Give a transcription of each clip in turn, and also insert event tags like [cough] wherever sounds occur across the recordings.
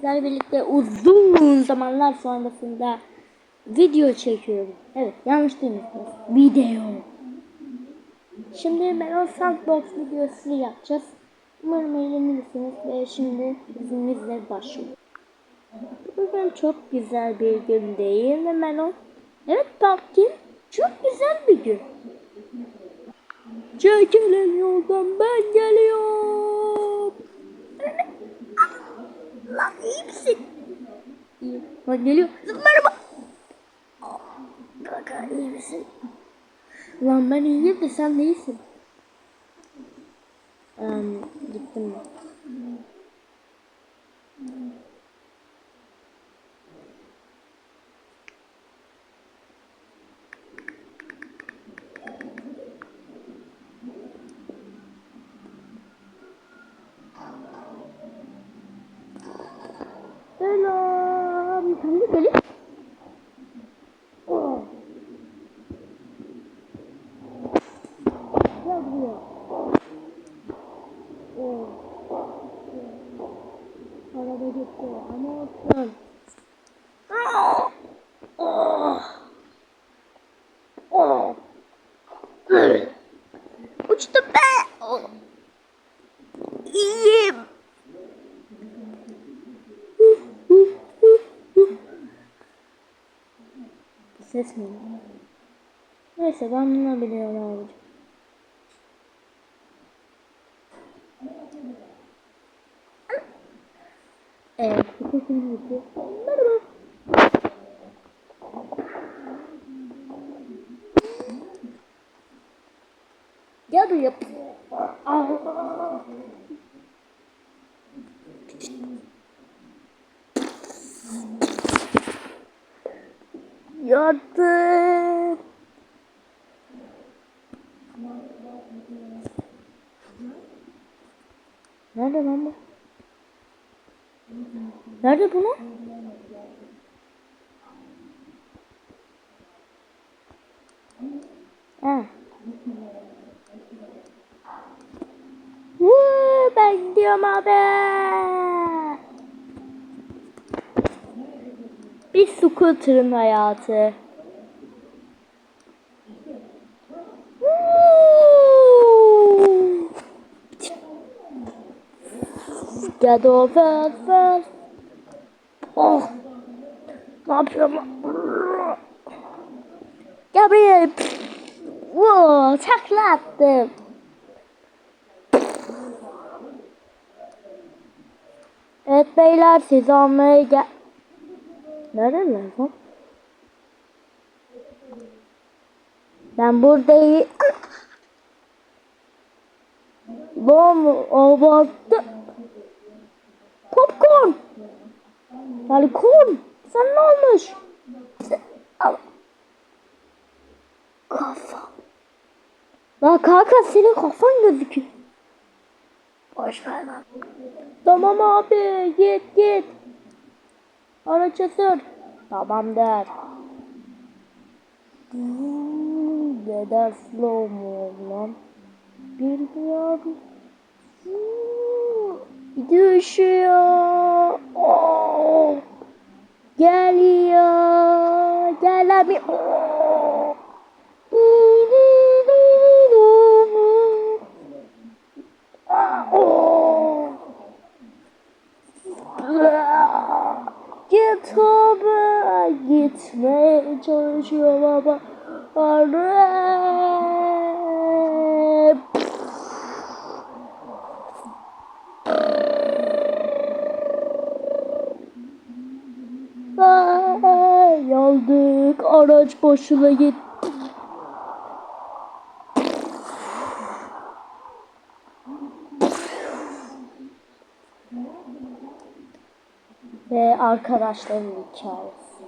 Sizlerle birlikte uzun zamanlar sonrasında video çekiyorum. Evet yanlış duymadınız. Video. Şimdi Melon Sandbox videosu yapacağız. Umarım eğlenirsiniz ve şimdi izninizle başlıyor. Bugün çok güzel bir gün değil mi Melon? Evet Pumpkin. Çok güzel bir gün. Çekilin yoldan ben geliyorum. Lan iyi misin? İyi. Lan geliyor. Merhaba. Kanka iyi misin? Lan ben iyiyim de sen değilsin. Um, gittim ben. Selam. Sen de gelin. Oh. Gel buraya. Oh. Gitti ama olsun. Uçtum be. İyiyim. Ses mi? Neyse ben bunu biliyorum abicim. Gitti. Merhaba. Gel buraya. Ah. Yardım. Nerede lan bu? Nerede bunu? Ha. Woo, ben gidiyorum abi. Bir scooter'ın hayatı. Get over. Oh. Ne yapıyorum? Gel buraya. Wow, takla attım. Evet beyler sizi almaya gel... Neredeler lan? Ben buradayım. Lan abarttı. Popcorn. Corn. Sen ne olmuş? Al. Kafa. Lan kanka senin kafan gözüküyor. Boş ver lan. Tamam abi git git. Araca sür. Tamam der. Hmm, Neden slow mu lan? Bilmiyorum. Hmm, Düşüyor. Oh. Geliyor. Gelemiyor. Oh. Git baba gitmeye çalışıyor baba. Arap. Araç boşuna gitti. Ve arkadaşların hikayesi.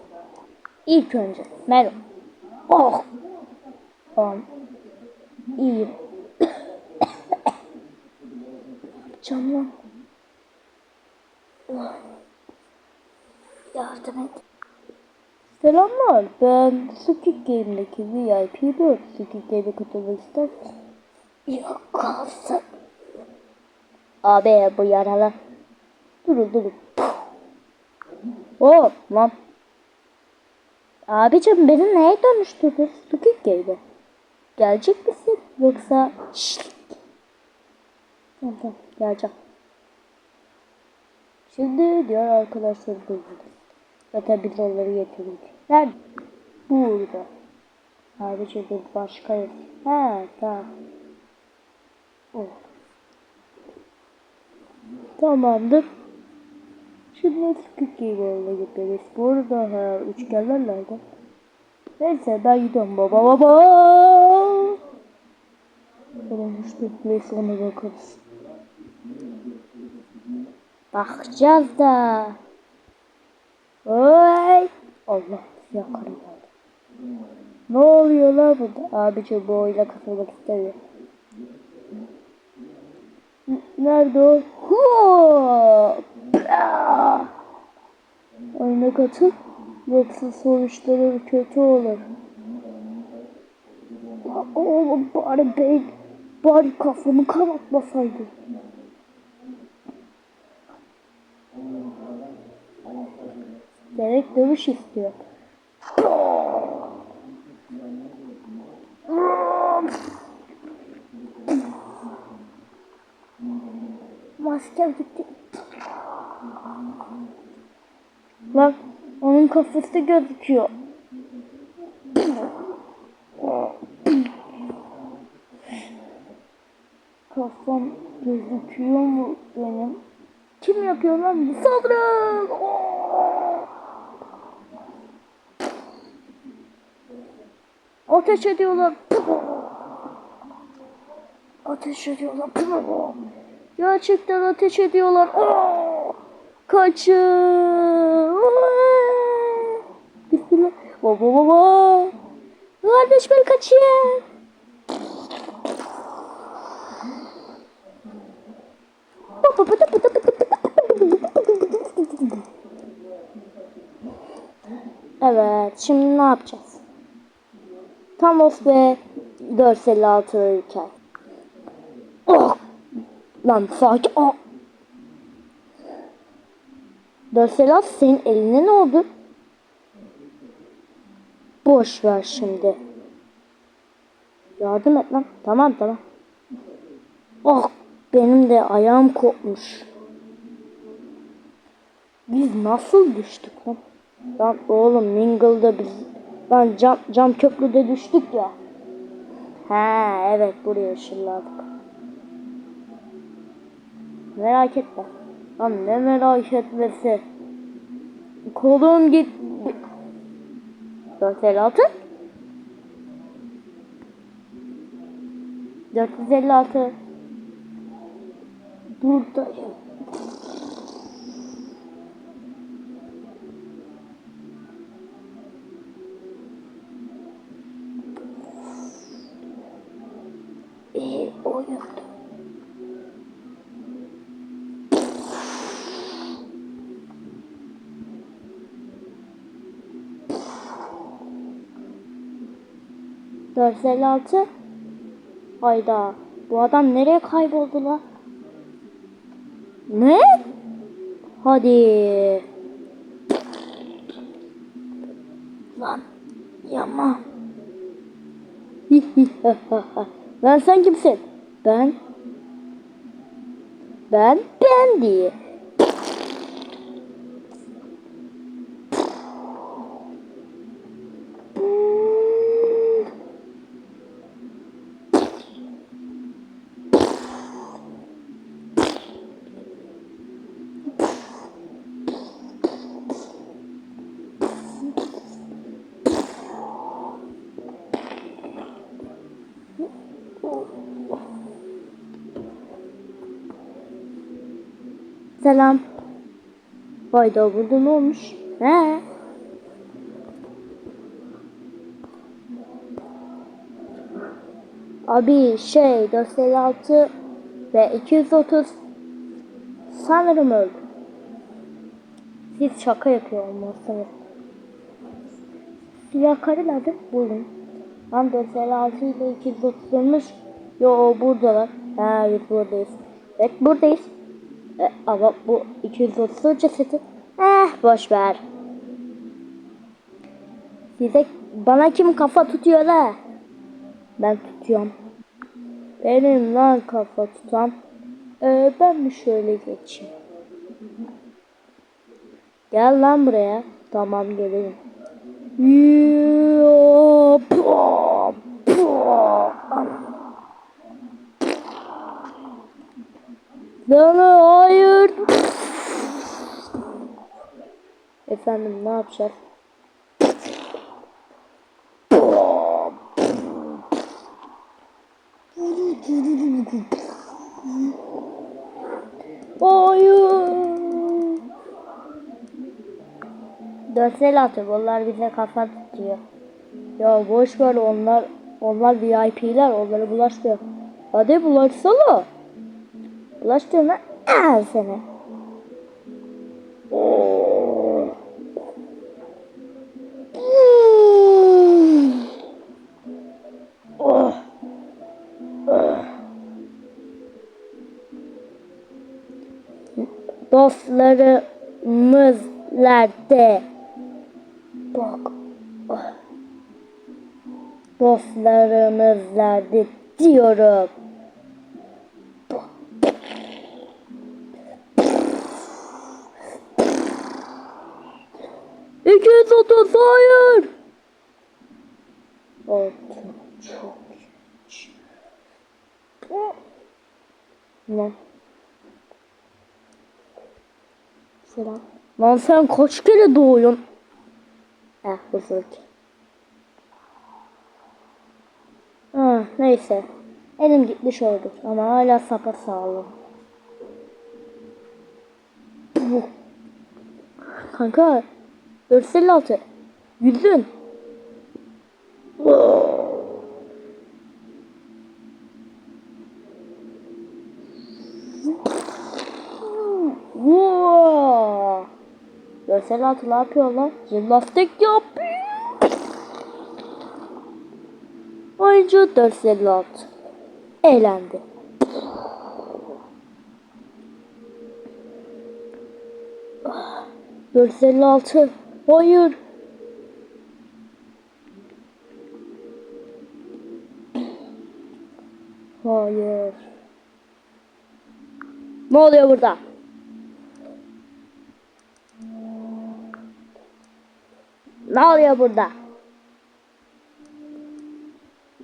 İlk önce Melo. Oh. Tamam. İyiyim. Oh. Yardım et. Selamlar. Ben Squid Game'deki VIP 4. Squid Game'e katılmak ister misin? Yok kalsın. Abi bu yaralı. Durun durun. Oo lan. Abicim beni neye dönüştürdün? Squid Game'e. Gelecek misin? Yoksa... Şşt. Tamam tamam geleceğim. Şimdi diğer arkadaşları buluruz. Zaten biz onları getirdik. Nerede? Burada. Ayrıca bir başka yer. He tamam. Oh. Tamamdır. Şimdi Game oyuna gideriz. Burada ha üçgenler nerede? Neyse ben gidiyorum baba baba. Olmuştu. Neyse ona bakarız. Bakacağız da. Oy. Allah yakarım oldu. Ne oluyor la burada? Abici bu oyuna katılmak istemiyor. Nerede o? Oyuna katıl. Yoksa sonuçları kötü olur. Ya Oğlum bari ben bari kafamı kanatmasaydı. Gerek dövüş istiyor. Maske gitti. Bak onun kafası gözüküyor. Kafam gözüküyor mu benim? Kim yapıyor lan? Bir Saldırın! Ateş ediyorlar. Ateş ediyorlar. Gerçekten ateş ediyorlar. Kaçın. Bismillah. Baba baba. Kardeş ben kaçayım. Evet, şimdi ne yapacağız? Thanos ve 456 ülke. Oh! Lan sakin. Oh! 456 senin eline ne oldu? Boş ver şimdi. Yardım et lan. Tamam tamam. Oh benim de ayağım kopmuş. Biz nasıl düştük lan? Lan oğlum Mingle'da biz lan cam, cam köprüde düştük ya. Ha evet buraya ışınladık. Merak etme. Lan ne merak etmesi. Kolum git. 456 456 Buradayım. İyi oyundu. Dört elli altı. Hayda. Bu adam nereye kayboldu la? Ne? Hadi. Lan yama. [laughs] ben sen kimsin? Ben. Ben ben. Selam. Hayda burada ne olmuş? He. Abi şey 456 ve 230 sanırım öldü. Siz şaka yapıyor olmalısınız. Siyah karı nerede? Buldum. Lan 456 ile 230 ölmüş. Yo buradalar. Ha evet buradayız. Evet buradayız. Ama bu 230 cesedi. Eh boş ver. Size bana kim kafa tutuyor la? Ben tutuyorum. Benim lan kafa tutan. Ee, ben mi şöyle geçeyim? Gel lan buraya. Tamam gelirim. Yoo, pua, pua. Sana hayır. Efendim ne yapacağız? Hayır. Atıyor. Onlar bize kafa tutuyor. Ya boş ver onlar. Onlar VIP'ler. Onları bulaştır. Hadi bulaşsana. Bulaştırma. Al seni. Oh. Bak. Oh. Dostlarımız diyorum. Ne? Selam. Lan sen kaç kere doğuyorsun? Heh zırh. Ha, neyse. Elim gitmiş oldu ama hala sapa sağlam. Kanka 456 Yüzün Wow. 456 ne yapıyor lan? Jimnastik yapıyor. Oyuncu 456 eğlendi. Ah, 456 Hayır. Hayır. Ne oluyor burada? Ne oluyor burada?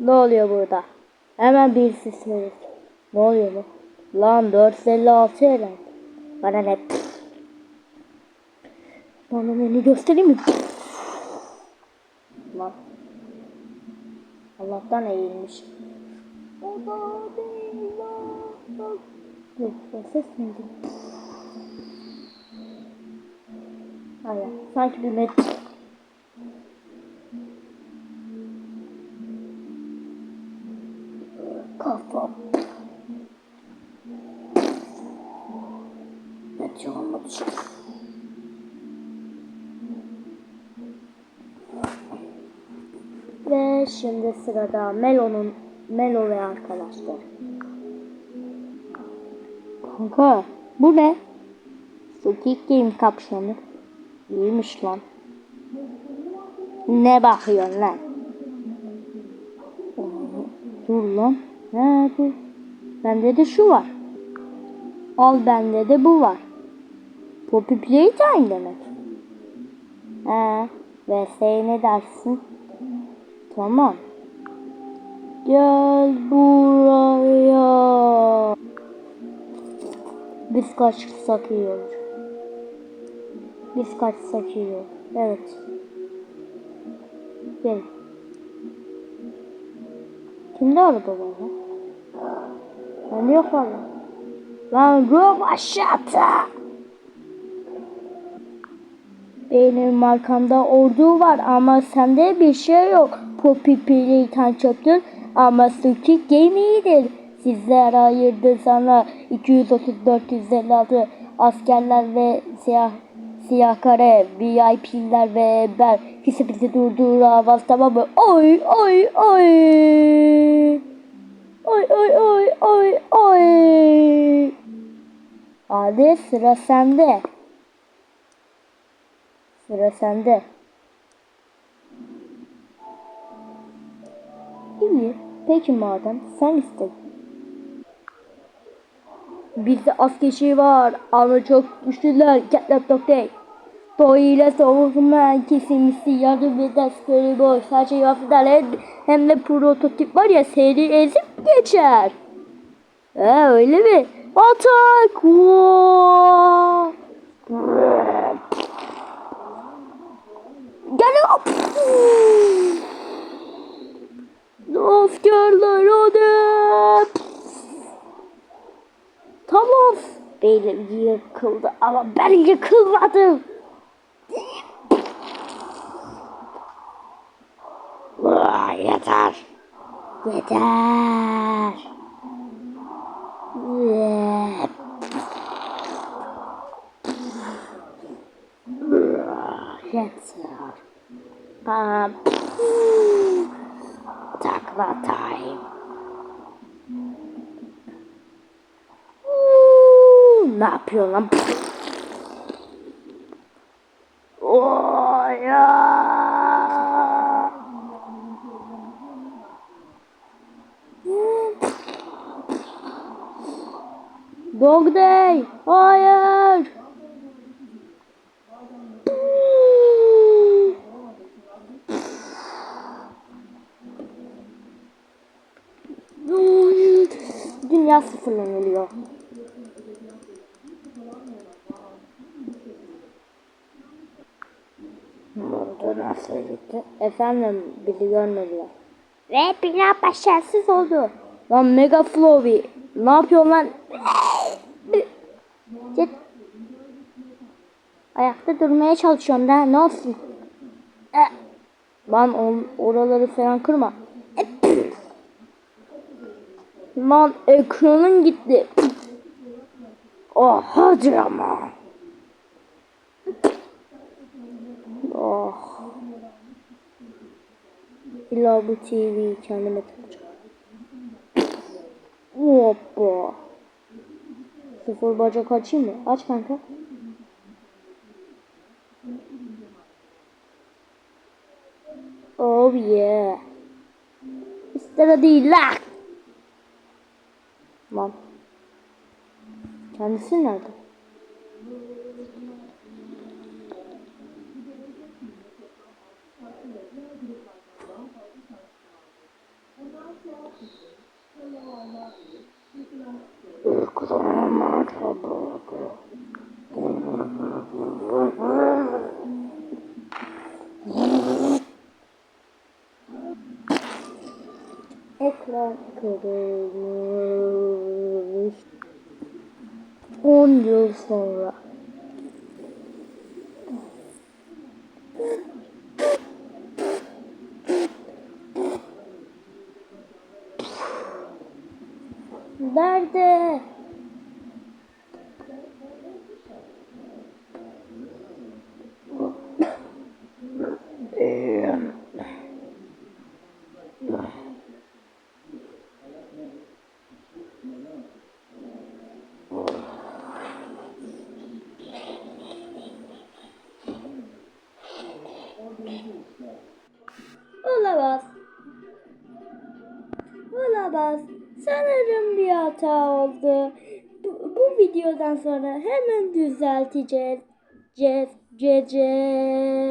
Ne oluyor burada? Hemen birisi söylesin. Ne oluyor bu? Lan 456 herhalde. Bana ne? Bana beni göstereyim mi? Lan. Allah'tan eğilmiş. Yok, ses neydi? Hayır, sanki bir met... sırada Melo'nun Melo ve arkadaşlar. Kanka bu ne? Squid Game kapşonu. İyiymiş lan. Ne bakıyorsun lan? Dur lan. Ne bu? Bende de şu var. Al bende de bu var. Poppy Playtime demek. He. VS'ye ne dersin? Tamam. Gel buraya. Biz kaçsak iyi olur. Biz kaçsak iyi olur. Evet. Gel. Kimde araba var lan? Bende yok valla. Lan aşağıda. Benim arkamda ordu var ama sende bir şey yok. Poppy Playtime çöptür ama Squid Game iyidir. Sizler ayırdı sana 230-456 askerler ve siyah siyah kare VIP'ler ve ben kimse bizi durduramaz tamam mı? Oy oy oy oy oy oy oy oy Hadi sıra sende. Sıra sende. Peki madem sen istedin. Bizde az kişi var ama çok güçlüler. Ketchup Dokey. Doğuyla savunma kesimisi yardım ve dersleri boş. Her şeyi affeder. Hem- de prototip var ya seri ezip geçer. He öyle mi? Atak! Vaa! Geliyor. Askerler hadi. Tamam. Beyler yıkıldı ama ben yıkılmadım. Vay, Yeter. Yeter. Yeter. Yeter. Bam. Takla time. Ne yapıyor lan? Oh ya. Dog Day. Hayır. Dünya sıfırlanıyor. Oldu nasıl gitti? Efendim biri görmediler. Ve bina başarısız oldu. Lan Mega Flowy. Ne yapıyorsun lan? Git. Ayakta durmaya çalışıyorum da ne olsun? E, Lan oraları falan kırma. E, Lan ekranın gitti. Oh hadi ama. Oh. İlla bu TV'yi kendime takacağım. Hoppa. Sıfır bacak açayım mı? Aç kanka. Oh yeah. İster değil la. Lan. Kendisi nerede? Ekran kırılmış. 10 yıl sonra. Sanırım bir hata oldu. Bu, bu videodan sonra hemen düzelteceğiz. Cez, cece.